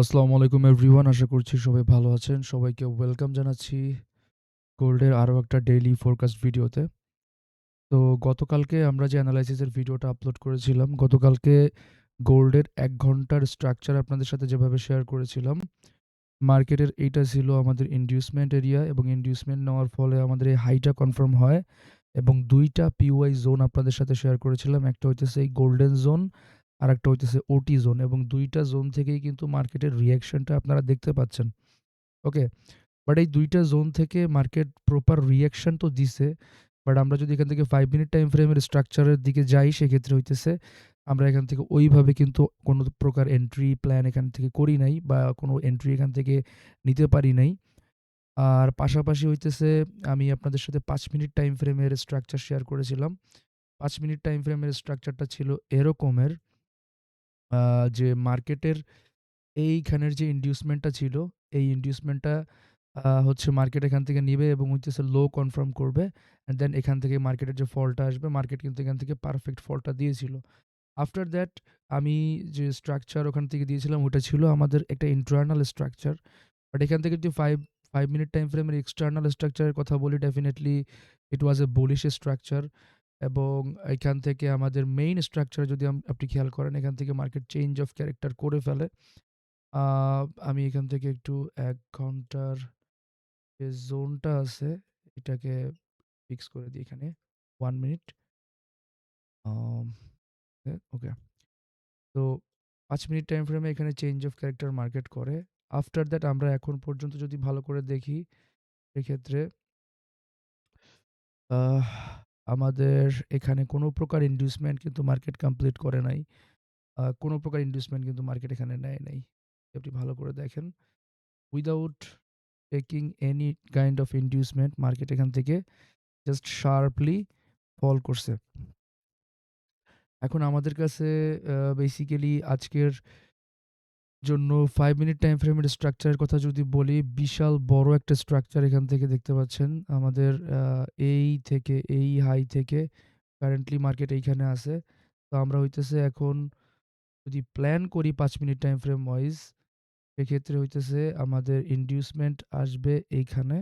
আসসালামু আলাইকুম এভরিওয়ান, আশা করছি সবাই ভালো আছেন। সবাইকে ওয়েলকাম জানাচ্ছি গোল্ডের আরও একটা ডেইলি ফোরকাস্ট ভিডিওতে। তো গতকালকে আমরা যে অ্যানালাইসিসের ভিডিওটা আপলোড করেছিলাম, গতকালকে গোল্ডের এক ঘণ্টার স্ট্রাকচার আপনাদের সাথে যেভাবে শেয়ার করেছিলাম, মার্কেটের এইটা ছিল আমাদের ইন্ডিউসমেন্ট এরিয়া এবং ইন্ডিউসমেন্ট নেওয়ার ফলে আমাদের এই হাইটা কনফার্ম হয় এবং দুইটা পিওয়াই জোন আপনাদের সাথে শেয়ার করেছিলাম। একটা হইতেছে এই গোল্ডেন জোন আর একটা হইতেছে ওটি জোন এবং দুইটা জোন থেকেই কিন্তু মার্কেটের রিয়াকশনটা আপনারা দেখতে পাচ্ছেন। ওকে বাট এই দুইটা জোন থেকে মার্কেট প্রপার রিয়াকশন তো দিছে বাট আমরা যদি এখান থেকে ফাইভ মিনিট টাইম ফ্রেমের স্ট্রাকচারের দিকে যাই, সেক্ষেত্রে হইতেছে আমরা এখান থেকে ওইভাবে কিন্তু কোনো প্রকার এন্ট্রি প্ল্যান এখান থেকে করি নাই বা কোনো এন্ট্রি এখান থেকে নিতে পারি নাই। আর পাশাপাশি হইতেছে আমি আপনাদের সাথে পাঁচ মিনিট টাইম ফ্রেমের স্ট্রাকচার শেয়ার করেছিলাম। পাঁচ মিনিট টাইম ফ্রেমের স্ট্রাকচারটা ছিল এরকমের। যে মার্কেটের এইখানের যে ইনডিউসমেন্টটা ছিল, এই ইনডিউসমেন্টটা হচ্ছে মার্কেট এখান থেকে নিবে এবং হচ্ছে লো কনফার্ম করবে অ্যান্ড দেন এখান থেকে মার্কেটের যে ফলটা আসবে, মার্কেট কিন্তু এখান থেকে পারফেক্ট ফলটা দিয়েছিল। আফটার দ্যাট আমি যে স্ট্রাকচার ওখান থেকে দিয়েছিলাম, ওটা ছিল আমাদের একটা ইন্টারনাল স্ট্রাকচার বাট এখান থেকে যদি ফাইভ ফাইভ মিনিট টাইম ফ্রেমের এক্সটার্নাল স্ট্রাকচারের কথা বলি definitely it was a bullish structure এবং এখান থেকে আমাদের মেইন স্ট্রাকচার যদি আপনি খেয়াল করেন, এখান থেকে মার্কেট চেঞ্জ অফ ক্যারেক্টার করে ফেলে। আমি এখান থেকে একটু এক ঘণ্টার যে জোনটা আছে, এটাকে ফিক্স করে দিই এখানে। ওয়ান মিনিট ওকে তো পাঁচ মিনিট টাইম ফ্রেমে এখানে চেঞ্জ অফ ক্যারেক্টার মার্কেট করে। আফটার দ্যাট আমরা এখন পর্যন্ত যদি ভালো করে দেখি সেক্ষেত্রে আমাদের এখানে কোনো প্রকার ইনডিউসমেন্ট কিন্তু মার্কেট কমপ্লিট করে নাই। কোনো প্রকার ইনডিউসমেন্ট কিন্তু মার্কেট এখানে নেয় নাই। আপনি ভালো করে দেখেন। Without taking any kind of inducement market এখান থেকে জাস্ট শার্পলি ফল করছে। এখন আমাদের কাছে বেসিক্যালি আজকের জন্য ফাইভ মিনিট টাইম ফ্রেমের স্ট্রাকচারের কথা যদি বলি, বিশাল বড় একটা স্ট্রাকচার এখান থেকে দেখতে পাচ্ছেন। আমাদের এই থেকে এই হাই থেকে কারেন্টলি মার্কেট এইখানে আছে। তো আমরা হইতেছে এখন যদি প্ল্যান করি পাঁচ মিনিট টাইম ফ্রেম ওয়াইজ সেক্ষেত্রে হইতেছে আমাদের ইনডিউসমেন্ট আসবে এইখানে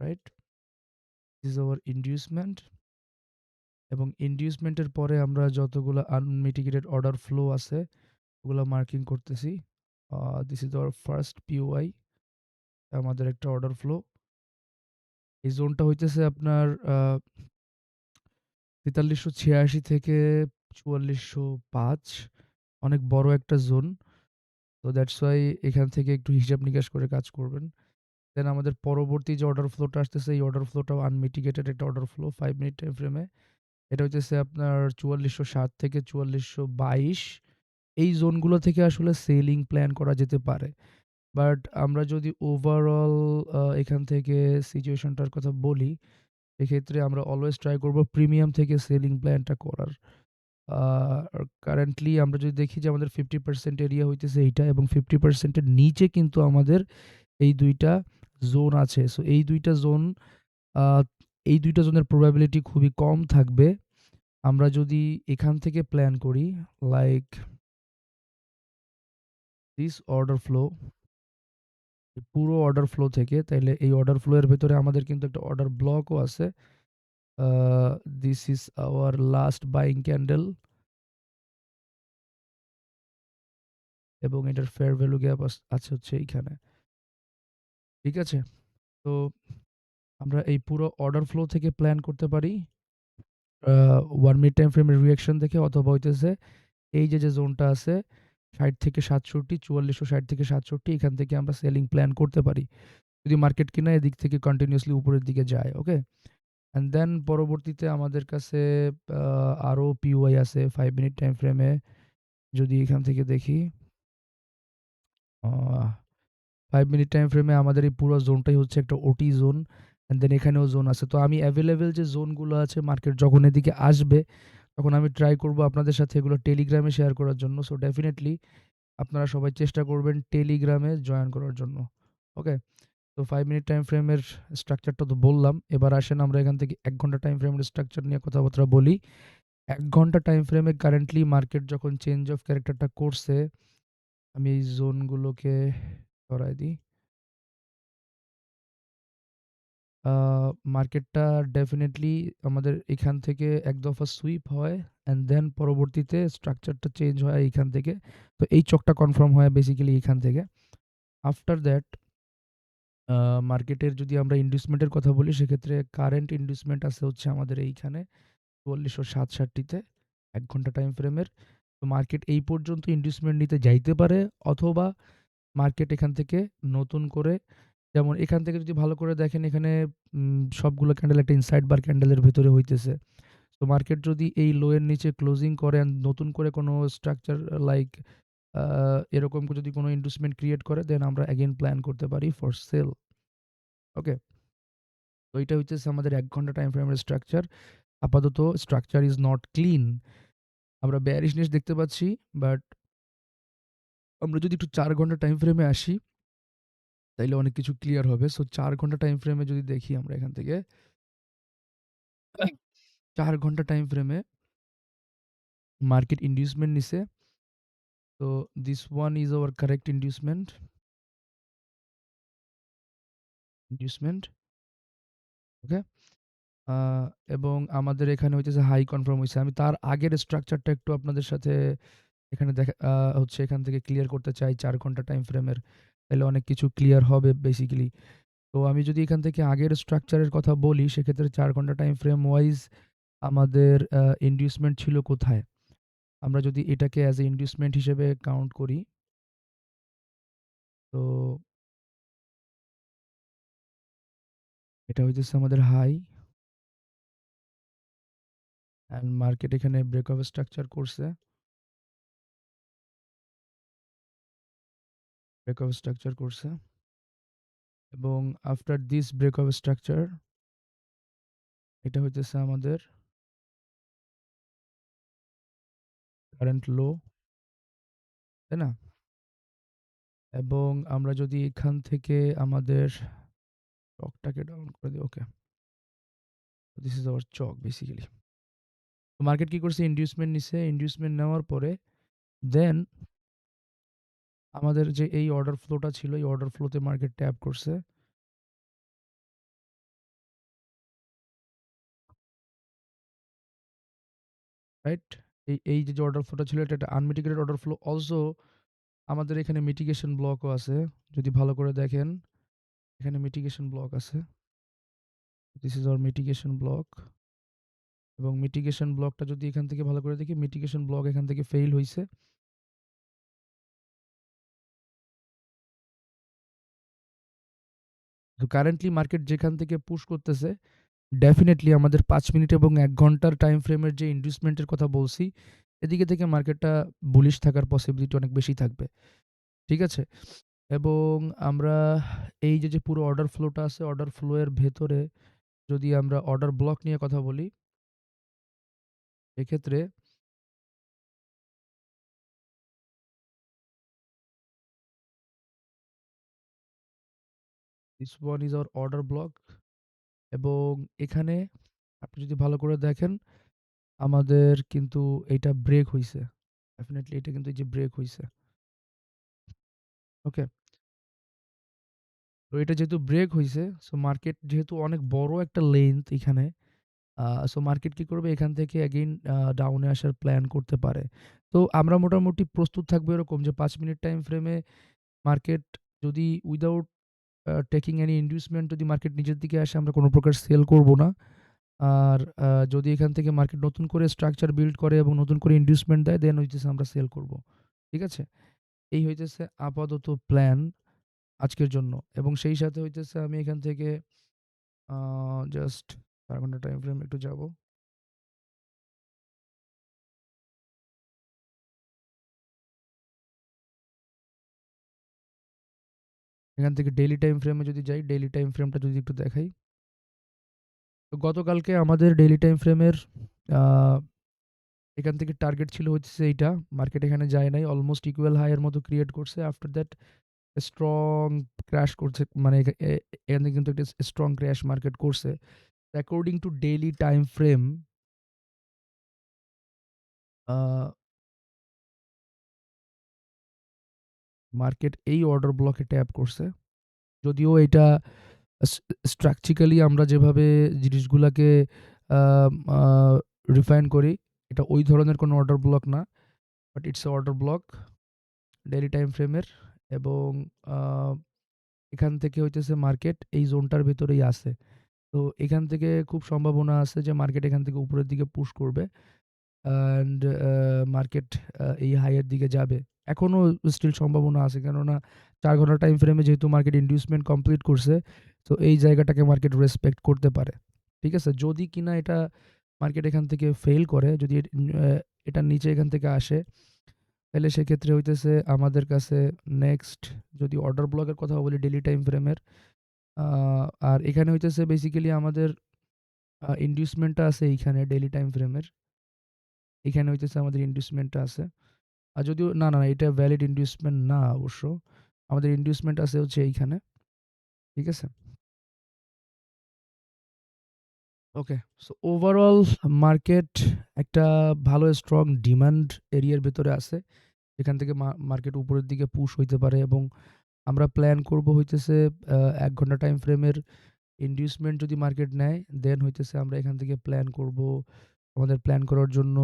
রাইট ইজ আওয়ার ইনডিউসমেন্ট এবং ইন্ডিউসমেন্টের পরে আমরা যতগুলো আনমিটিগেটেড অর্ডার ফ্লো আছে ওগুলো মার্কিং করতেছি। This is our first POI আমাদের একটা অর্ডার ফ্লো এই জোনটা হইতেছে আপনার তেতাল্লিশশো ছিয়াশি থেকে চুয়াল্লিশশো পাঁচ, অনেক বড় একটা জোন তো দ্যাটস ওয়াই এখান থেকে একটু হিসাব নিকাশ করে কাজ করবেন। দেন আমাদের পরবর্তী যে অর্ডার ফ্লোটা আসতেছে, এই অর্ডার ফ্লোটাও আনমিটিগেটেড একটা order flow five minute time ফ্রেমে এটা হচ্ছে আপনার চুয়াল্লিশশো সাত থেকে চুয়াল্লিশশো বাইশ এই জোনগুলো থেকে আসলে সেলিং প্ল্যান করা যেতে পারে। বাট আমরা যদি ওভারঅল এখান থেকে সিচুয়েশনটার কথা বলি, এক্ষেত্রে আমরা অলওয়েজ ট্রাই করব প্রিমিয়াম থেকে সেলিং প্ল্যানটা করার। কারেন্টলি আমরা যদি দেখি যে আমাদের ফিফটি পার্সেন্ট এরিয়া হইতেছে এইটা এবং ফিফটি পার্সেন্টের নিচে কিন্তু আমাদের এই দুইটা জোন আছে। সো এই দুইটা জোন এই দুইটা জোনের প্রবাবিলিটি খুবই কম থাকবে। আমরা যদি এখান থেকে প্ল্যান করি লাইক দিস অর্ডার ফ্লো পুরো অর্ডার ফ্লো থেকে, তাইলে এই অর্ডার ফ্লো এর ভেতরে আমাদের কিন্তু একটা অর্ডার ব্লকও আছে। This is our last buying candle এবং এটার ফেয়ার ভ্যালু গ্যাপ আছে হচ্ছে এইখানে। ঠিক আছে? তো আমরা এই পুরো অর্ডার ফ্লো থেকে প্ল্যান করতে পারি। ওয়ান মিনিট টাইম ফ্রেমের রিয়াকশন দেখে অথবা হইতেছে, এই যে যে জোনটা আছে ষাট থেকে সাতষট্টি, চুয়াল্লিশশো ষাট থেকে সাতষট্টি, এখান থেকে আমরা সেলিং প্ল্যান করতে পারি। যদি মার্কেট কিনা এদিক থেকে কন্টিনিউসলি উপরের দিকে যায় ওকে অ্যান্ড দেন পরবর্তীতে আমাদের কাছে আরও পিওয়াই আছে ফাইভ মিনিট টাইম ফ্রেমে যদি এখান থেকে দেখি ফাইভ মিনিট টাইম ফ্রেমে আমাদের এই পুরো জোনটাই হচ্ছে একটা ওটি জোন অ্যান্ড দেন এখানেও জোন আছে। তো আমি অ্যাভেলেবেল যে জোনগুলো আছে মার্কেট যখন এদিকে আসবে তখন আমি ট্রাই করব আপনাদের সাথে এগুলো টেলিগ্রামে শেয়ার করার জন্য। সো ডেফিনেটলি আপনারা সবাই চেষ্টা করবেন টেলিগ্রামে জয়েন করার জন্য। ওকে তো ফাইভ মিনিট টাইম ফ্রেমের স্ট্রাকচারটা তো বললাম। এবার আসেন আমরা এখান থেকে এক ঘণ্টা টাইম ফ্রেমের স্ট্রাকচার নিয়ে কথাবার্তা বলি। এক ঘণ্টা টাইম ফ্রেমে কারেন্টলি মার্কেট যখন চেঞ্জ অফ ক্যারেক্টারটা করছে, আমি এই জোনগুলোকে সরায় দিই। মার্কেটটা ডেফিনিটলি আমাদের এখান থেকে এক দফা সুইপ হয় অ্যান্ড দেন পরবর্তীতে স্ট্রাকচারটা চেঞ্জ হয় এইখান থেকে। তো এই চকটা কনফার্ম হয় বেসিক্যালি এখান থেকে। আফটার দ্যাট মার্কেটের যদি আমরা ইনডিউসমেন্টের কথা বলি, সেক্ষেত্রে কারেন্ট ইনডিউসমেন্ট আছে হচ্ছে আমাদের এইখানে ৪৪৬৭ তে ১ ঘণ্টা টাইম ফ্রেমের। তো মার্কেট এই পর্যন্ত ইনডিউসমেন্ট নিতে যাইতে পারে অথবা মার্কেট এখান থেকে নতুন করে যেমন এখান থেকে যদি ভালো করে দেখেন, এখানে সবগুলো ক্যান্ডেল একটা ইনসাইড বার ক্যান্ডেলের ভেতরে হইতেছে। তো মার্কেট যদি এই লো এর নিচে ক্লোজিং করে নতুন করে কোনো স্ট্রাকচার লাইক এরকম যদি কোনো ইনডিউসমেন্ট ক্রিয়েট করে দেন আমরা এগেইন প্ল্যান করতে পারি ফর সেল। ওকে? তো এইটা হচ্ছে আমাদের এক ঘণ্টা টাইম ফ্রেমের স্ট্রাকচার। আপাতত স্ট্রাকচার ইজ নট ক্লিন। আমরা ব্যারিশনেস দেখতে পাচ্ছি বাট আমরা যদি একটু চার ঘণ্টা টাইম ফ্রেমে আসি তাইলে অনেক কিছু ক্লিয়ার হবে। সো ৪ ঘণ্টা টাইম ফ্রেমে যদি দেখি আমরা এখান থেকে ৪ ঘণ্টা টাইম ফ্রেমে মার্কেট ইন্ডিউসমেন্ট নিছে। তো this one is our correct inducement inducement okay? এবং আমাদের এখানে হইতেছে হাই কনফার্ম হয়েছে আমি তার আগের স্ট্রাকচারটা একটু আপনাদের সাথে এখানে দেখা হচ্ছে এখান থেকে ক্লিয়ার করতে চাই চার ঘণ্টা টাইম ফ্রেমের। তাইলে অনেক কিছু ক্লিয়ার হবে বেসিক্যালি। তো আমি যদি এখান থেকে আগের স্ট্রাকচারের কথা বলি, সেক্ষেত্রে চার ঘণ্টা টাইম ফ্রেম ওয়াইজ আমাদের ইনডিউসমেন্ট ছিল কোথায়? আমরা যদি এটাকে অ্যাজ এ ইনডিউসমেন্ট হিসেবে কাউন্ট করি, তো এটা হইতেছে আমাদের হাই। অ্যান্ড মার্কেট এখানে ব্রেকআপ স্ট্রাকচার করছে। ব্রেকআপ স্ট্রাকচার করছে। এবং আফটার দিস ব্রেকআপ স্ট্রাকচার এটা হইতেছে আমাদের কারেন্ট লো। তাই না? এবং আমরা যদি এখান থেকে আমাদের চকটাকে ডাউন করে দিই okay. This is our CHoCH basically. Market কি করছে ইন্ডিউসমেন্ট নিছে। ইনডিউসমেন্ট নেওয়ার পরে দেন আমাদের যে এই অর্ডার ফ্লোটা ছিল এই অর্ডার ফ্লোতে মার্কেট ট্যাপ করছে। রাইট? এই এই যে, অর্ডার ফ্লোটা ছিল এটা একটা আনমিটিগেটেড অর্ডার ফ্লো। অলসো আমাদের এখানে মিটিগেশন ব্লকও আছে। যদি ভালো করে দেখেন এখানে মিটিগেশন ব্লক আছে। This is our mitigation block. এবং মিটিগেশন ব্লকটা যদি এখান থেকে ভালো করে দেখি মিটিগেশন ব্লক এখান থেকে ফেইল হইছে। তো কারেন্টলি মার্কেট যেখান থেকে পুশ করতেছে ডেফিনেটলি আমাদের পাঁচ মিনিট এবং এক ঘণ্টার টাইম ফ্রেমের যে ইনডিউসমেন্টের কথা বলছি, এদিকে থেকে মার্কেটটা বুলিশ থাকার পসিবিলিটি অনেক বেশি থাকবে। ঠিক আছে? এবং আমরা এই যে, যে পুরো অর্ডার ফ্লোটা আছে, অর্ডার ফ্লো এর ভেতরে যদি আমরা অর্ডার ব্লক নিয়ে কথা বলি এক্ষেত্রে this one is our order block এবং এখানে আপনি যদি ভালো করে দেখেন আমাদের কিন্তু এটা ব্রেক হইছে। ডেফিনিটলি এটা কিন্তু যে ব্রেক হইছে। ওকে? তো এটা যেহেতু ব্রেক হইছে, সো মার্কেট যেহেতু অনেক বড় একটা লেংথ এখানে, সো মার্কেট কি করবে এখান থেকে আ ডাউনে আসার প্ল্যান করতে পারে। তো আমরা মোটামুটি প্রস্তুত থাকব এরকম যে ৫ মিনিট টাইম ফ্রেমে মার্কেট যদি without uh taking any inducement যদি মার্কেট নিচের দিকে আসে, আমরা কোনো প্রকার সেল করব না। আর যদি এখান থেকে মার্কেট নতুন করে স্ট্রাকচার বিল্ড করে এবং নতুন করে ইনডিউসমেন্ট দেয় দেন হইতেছে আমরা সেল করব। ঠিক আছে? এই হইতেছে আপাতত প্ল্যান আজকের জন্য এবং সেই সাথে হইতেছে আমি এখান থেকে জাস্ট ৪ ঘণ্টা টাইম ফ্রেম একটু যাব। এখান থেকে ডেইলি টাইম ফ্রেমে যদি যাই, ডেইলি টাইম ফ্রেমটা যদি একটু দেখাই। তো গতকালকে আমাদের ডেইলি টাইম ফ্রেমের এখান থেকে টার্গেট ছিল হচ্ছে এইটা। মার্কেট এখানে যায় নাই। অলমোস্ট ইকুয়াল হাই এর মতো ক্রিয়েট করছে। আফটার দ্যাট স্ট্রং ক্র্যাশ করছে। মানে এখান থেকে কিন্তু একটা স্ট্রং ক্র্যাশ মার্কেট করছে। According to daily time frame market এই অর্ডার ব্লকে ট্যাপ করছে। যদিও এটা স্ট্রাকচিক্যালি আমরা যেভাবে জিনিসগুলাকে রিফাইন করি, এটা ওই ধরনের কোনো অর্ডার ব্লক না। But it's order block daily time ফ্রেমের এবং এখান থেকে হইতেছে মার্কেট এই জোনটার ভেতরেই আছে। তো এখান থেকে খুব সম্ভাবনা আছে যে মার্কেট এখান থেকে উপরের দিকে পুশ করবে। অ্যান্ড মার্কেট এই হাইয়ের দিকে যাবে। এখনও স্টিল সম্ভাবনা আছে। কেননা চার ঘণ্টা টাইম ফ্রেমে যেহেতু মার্কেট ইনডিউসমেন্ট কমপ্লিট করছে, তো এই জায়গাটাকে মার্কেট রেসপেক্ট করতে পারে। ঠিক আছে? যদি কিনা এটা মার্কেট এখান থেকে ফেল করে, যদি এট নিচে এখান থেকে আসে, তাহলে সেক্ষেত্রে হইতেছে আমাদের কাছে নেক্সট যদি অর্ডার ব্লকের কথা বলি ডেলি টাইম ফ্রেমের, আর এখানে হইতেছে বেসিক্যালি আমাদের ইনডিউসমেন্টটা আছে এইখানে ডেইলি টাইম ফ্রেমের। এখানে হইতেছে আমাদের ইনডিউসমেন্টটা আছে। আর যদিও না, না, এটা ভ্যালিড ইনডিউসমেন্ট না অবশ্য। আমাদের ইনডিউসমেন্ট আছে হচ্ছে এইখানে। ঠিক আছে? ওকে। সো ওভারঅল মার্কেট একটা ভালো স্ট্রং ডিমান্ড এরিয়ার ভেতরে আছে। এখান থেকে মার্কেট উপরের দিকে পুশ হইতে পারে এবং আমরা প্ল্যান করব হইতেছে এক ঘণ্টা টাইম ফ্রেমের ইনডিউসমেন্ট যদি মার্কেট নেয়, দেন হইতেছে আমরা এখান থেকে প্ল্যান করব। আমাদের প্ল্যান করার জন্য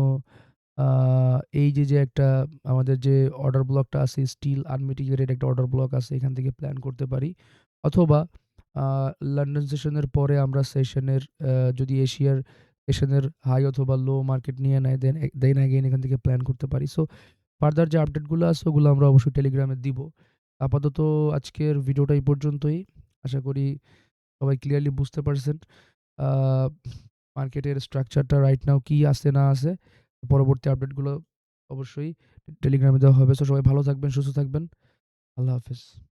এই যে, যে একটা আমাদের যে অর্ডার ব্লকটা আছে স্টিল আনমিটিগেটেড একটা অর্ডার ব্লক আছে, এখান থেকে প্ল্যান করতে পারি। অথবা লন্ডন সেশনের পরে আমরা সেশনের যদি এশিয়ার সেশনের হাই অথবা লো মার্কেট নিয়ে নেয়, দেন দেন এগেইন এখান থেকে প্ল্যান করতে পারি। সো ফার্দার যে আপডেটগুলো আছে ওগুলো আমরা অবশ্যই টেলিগ্রামে দিব। আপাতত আজকের ভিডিওটা এই পর্যন্তই। আশা করি সবাই ক্লিয়ারলি বুঝতে পারছেন। মার্কেটের স্ট্রাকচারটা রাইট নাও কি আছে না আছে। পরবর্তী আপডেটগুলো অবশ্যই টেলিগ্রামে দেওয়া হবে। তো সবাই ভালো থাকবেন, সুস্থ থাকবেন। আল্লাহ হাফেজ।